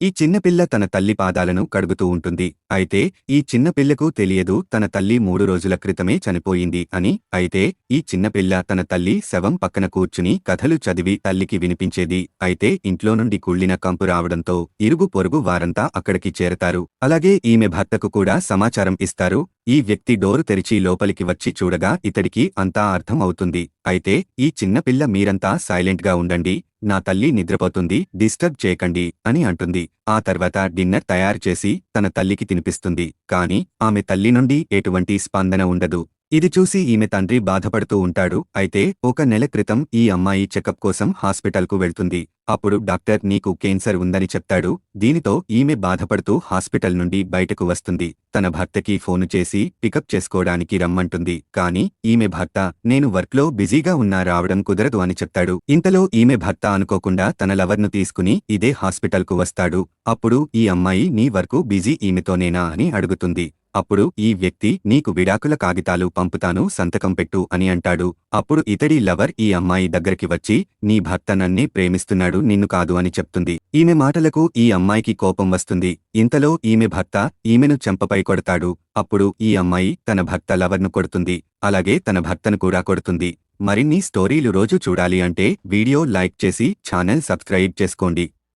ఈ చిన్నపిల్ల తన తల్లి పాదాలను కడుగుతూ ఉంటుంది. అయితే ఈ చిన్నపిల్లకు తెలియదు తన తల్లి మూడు రోజుల క్రితమే చనిపోయింది అని. అయితే ఈ చిన్నపిల్ల తన తల్లి శవం పక్కన కూర్చుని కథలు చదివి తల్లికి వినిపించేది. అయితే ఇంట్లో నుండి కుళ్ళిన కంపు రావడంతో ఇరుగు పొరుగు వారంతా అక్కడికి చేరతారు. అలాగే ఈమె భర్తకు కూడా సమాచారం ఇస్తారు. ఈ వ్యక్తి డోరు తెరిచి లోపలికి వచ్చి చూడగా ఇతడికి అంతా అర్థం అవుతుంది. అయితే ఈ చిన్నపిల్ల మీరంతా సైలెంట్గా ఉండండి నా తల్లి నిద్రపోతుంది డిస్టర్బ్ చేయకండి అని అంటుంది. ఆ తర్వాత డిన్నర్ తయారు చేసి తన తల్లికి తినిపిస్తుంది. కాని ఆమె తల్లి నుండి ఎటువంటి స్పందన ఉండదు. ఇది చూసి ఈమె తండ్రి బాధపడుతూ ఉంటాడు. అయితే ఒక నెల క్రితం ఈ అమ్మాయి చెకప్ కోసం హాస్పిటల్కు వెళ్తుంది. అప్పుడు డాక్టర్ నీకు కేన్సర్ ఉందని చెప్తాడు. దీనితో ఈమె బాధపడుతూ హాస్పిటల్ నుండి బయటకు వస్తుంది. తన భర్తకి ఫోను చేసి పికప్ చేసుకోవడానికి రమ్మంటుంది. కాని ఈమె భర్త నేను వర్క్లో బిజీగా ఉన్నా రావడం కుదరదు అని చెప్తాడు. ఇంతలో ఈమె భర్త అనుకోకుండా తన లవర్ను తీసుకుని ఇదే హాస్పిటల్కు వస్తాడు. అప్పుడు ఈ అమ్మాయి నీ వర్కు బిజీ ఈమెతోనేనా అని అడుగుతుంది. అప్పుడు ఈ వ్యక్తి నీకు విడాకుల కాగితాలు పంపుతాను సంతకం పెట్టు అని అంటాడు. అప్పుడు ఇతడి లవర్ ఈ అమ్మాయి దగ్గరికి వచ్చి నీ భర్త నన్నే ప్రేమిస్తున్నాడు నిన్ను కాదు అని చెప్తుంది. ఈమె మాటలకు ఈ అమ్మాయికి కోపం వస్తుంది. ఇంతలో ఈమె భర్త ఈమెను చెంపపై కొడతాడు. అప్పుడు ఈ అమ్మాయి తన భర్త లవర్ను కొడుతుంది. అలాగే తన భర్తను కూడా కొడుతుంది. మరిన్ని స్టోరీలు రోజు చూడాలి అంటే వీడియో లైక్ చేసి ఛానల్ సబ్స్క్రైబ్ చేసుకోండి.